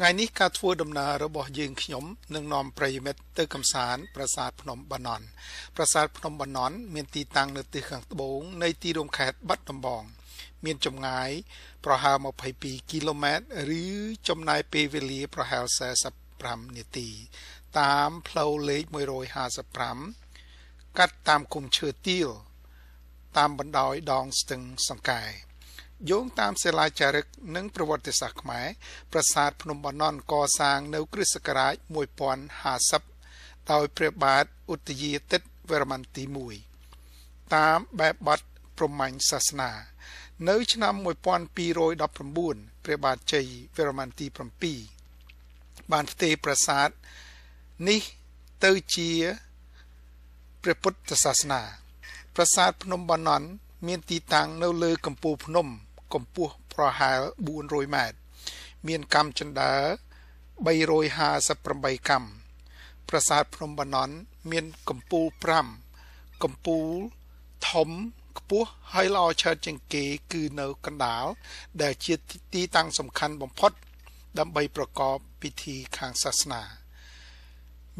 ថ្ងៃនេះការធ្វើដំណើររបស់យើងខ្ញុំនឹងនាំប្រិយមិត្តទៅកំសាន្តប្រាសាទភ្នំបាណន់ប្រាសាទភ្នំបាណន់មានទីតាំងនៅទិសខាងត្បូងនៃទីរួមខេត្តបាត់ដំបង មានចម្ងាយប្រហែល22គីឡូម៉ែត្រឬចំណាយពេលវេលាប្រហែល45នាទី តាមផ្លូវលេខ155កាត់តាមគុំឈើទាលតាមបណ្ដោយដងស្ទឹងសង្កែ យោងតាមសិលាចារឹកនិងប្រវត្តិសាស្ត្រខ្មែរប្រាសាទភ្នំបាណន់កសាងនៅគ្រិស្តសករាជ1050ដោយព្រះបាទឧទយាទិត្យវរ្ម័នទី1តាមបែបបទព្រហ្មញ្ញសាសនា នៅឆ្នាំ1219ព្រះបាទជ័យវរ្ម័នទី7បានផ្ទេរប្រាសាទនេះទៅជាព្រះពុទ្ធសាសនា ប្រាសាទភ្នំបាណន់មានទីតាំងនៅលើកំពូលភ្នំ កម្ពស់ប្រហែល400ម៉ែត្រមានកាំជណ្ដើរ358កាំប្រាសាទភ្នំបាណន់មានកម្ពូល5កម្ពូលធំខ្ពស់ហើយល្អឆើតជាងគេគឺនៅកណ្ដាល ដែលជាទីតាំងសំខាន់បំផុត ដើម្បីប្រកបពិធីខាងសាសនា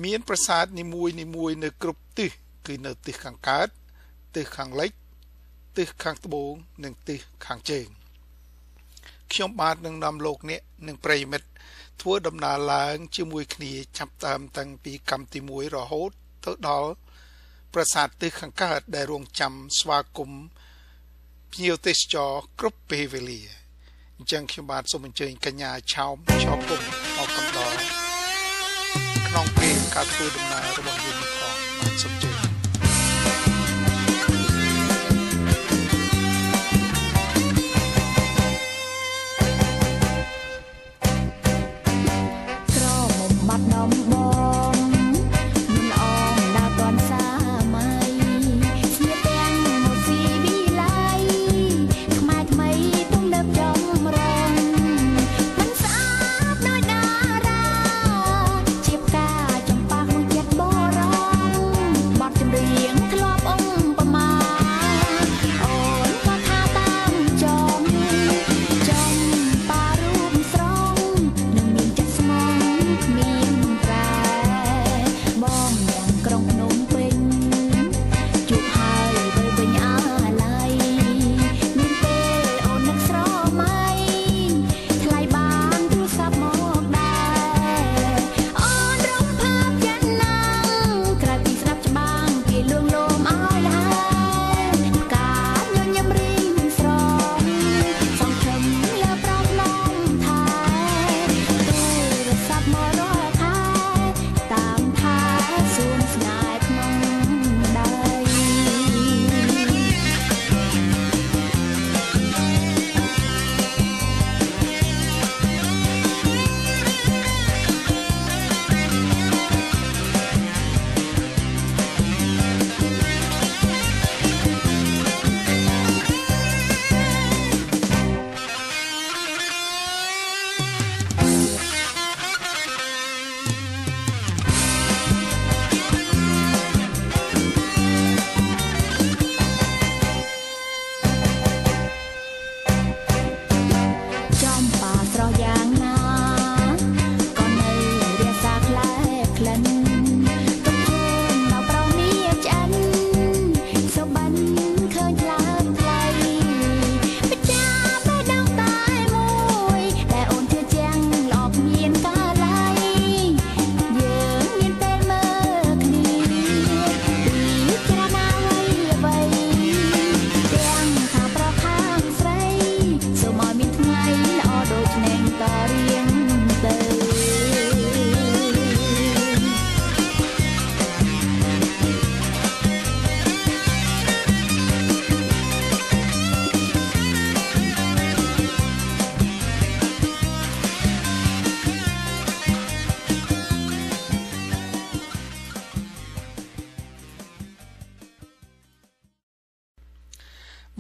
មានប្រាសាទនីមួយនីមួយនៅគ្រប់ទិសគឺនៅទិសខាងកើតទិសខាងលិចទិសខាងត្បូងនិងទិសខាងជើង ខ្ញុំបាទនឹងនាំលោកអ្នកនិងប្រិយមិត្តធ្វើដំណើរឡើង ជាមួយគ្នាចាប់តាមតាំងពីកម្មទី1រហូតទៅដល់ប្រាសាទទិសខាងកើតដែលរងចាំស្វាគមន៍ភ្ញៀវទេសចរគ្រប់ពេលវេលាអញ្ចឹងខ្ញុំបាទសូមអញ្ជើញកញ្ញាឆោមឆោពុំមកកំដរក្នុងពេលការធ្វើដំណើររបស់យើងផងបាទសូមអញ្ជើញ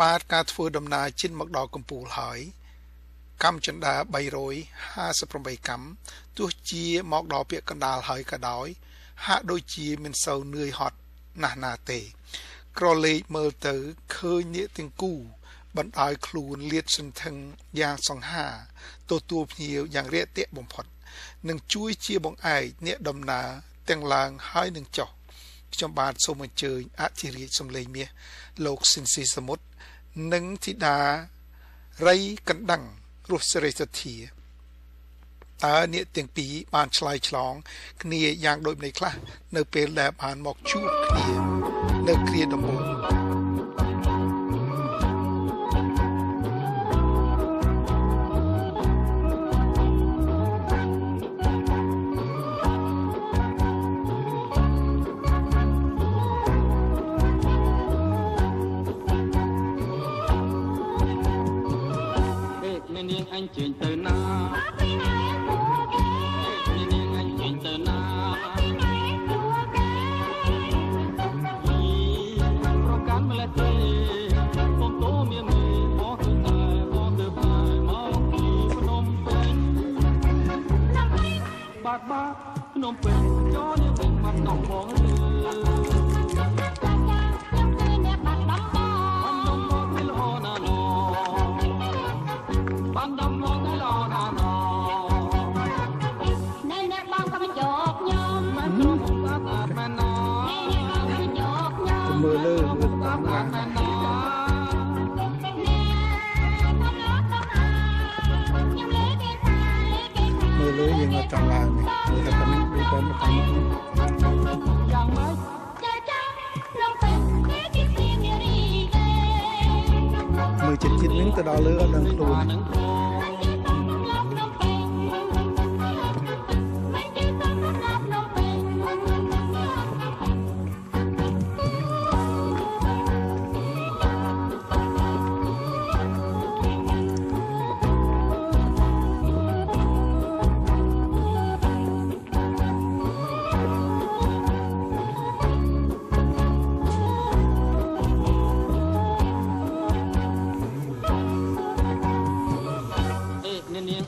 បាទការធ្វើដំណើរជិនមកដល់កំពូលហើយកម្មចិន្តា358កម្មទោះជាមកដល់ពាក្យកណ្ដាលហើយក៏ដោយ ហាក់ដូចជាមិនសូវនឿយហត់ណាស់ណាទេ ក្រឡេកមើលទៅឃើញនាគទាំងគូបណ្ដោយខ្លួនលាតសន្ធឹងយ៉ាងសង្ហាទទួលភ្ញៀវយ៉ាងរាក់ទាក់បំផុតនឹងជួយជាបង្អែកអ្នកដំណើរទាំងឡើងហើយនឹងចុះ ខ្ញុំបាទសូមអញ្ជើញអធិរាជសំឡេងមាសលោកស៊ីនស៊ីសមុទ្រនិងធីតារៃកណ្ដឹងរស់សេរីសទ្ធាតើអ្នកទាំងពីរបានឆ្លើយឆ្លង គ្នាយ៉ាងដូចម្តេចខ្លះ នៅពេលដែលបានមកជួបគ្នា នៅគ្រាដំបូង chuyện แต่ดาเลือกนังครู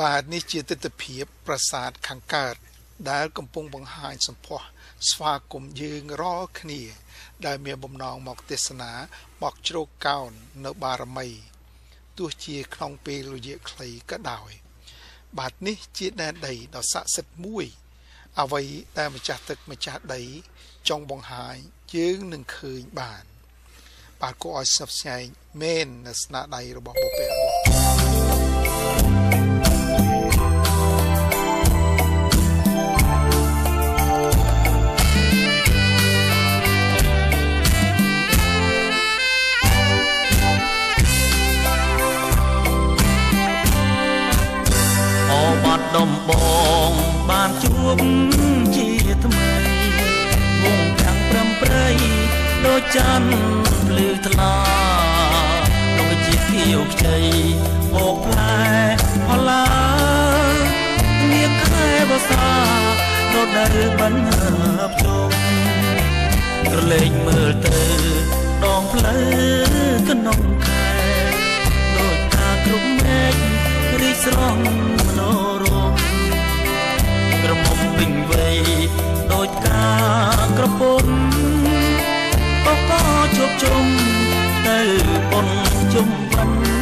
ជាទស្សនវិជ្ជាប្រាសាទខាងកើតដែលកំពុងបង្ហាញសម្ផស្សស្វាគមន៍យើងរាល់គ្នា ដែលមានបំណងមកទេសនាមកជ្រកកោននៅបារមីទោះជាក្នុងពេលរយៈខ្លីក៏ដោយ បាទនេះជាដែនដីដ៏ស័ក្តិសិទ្ធិមួយ អ្វីដែលម្ចាស់ទឹកម្ចាស់ដី ចង់បង្ហាញយើងនឹងឃើញបាន បាទគួរឲ្យស្បស្ញែងមែននៅស្នាដៃរបស់បុព្វបុរស ខ្ចីមកផ្លែផល្លាងៀកខែបសារត់ដើបានភ្ជុំក្រឡេកមើលទៅដងផ្លូវកណ្ដុំខែដូចថាគ្រប់មេឃរីស្រស់មនោរមក្រមុំវិញវ័យដូចការក្រពុំក៏ក៏ជប់ជុំទៅប៉ុនជុំវិញ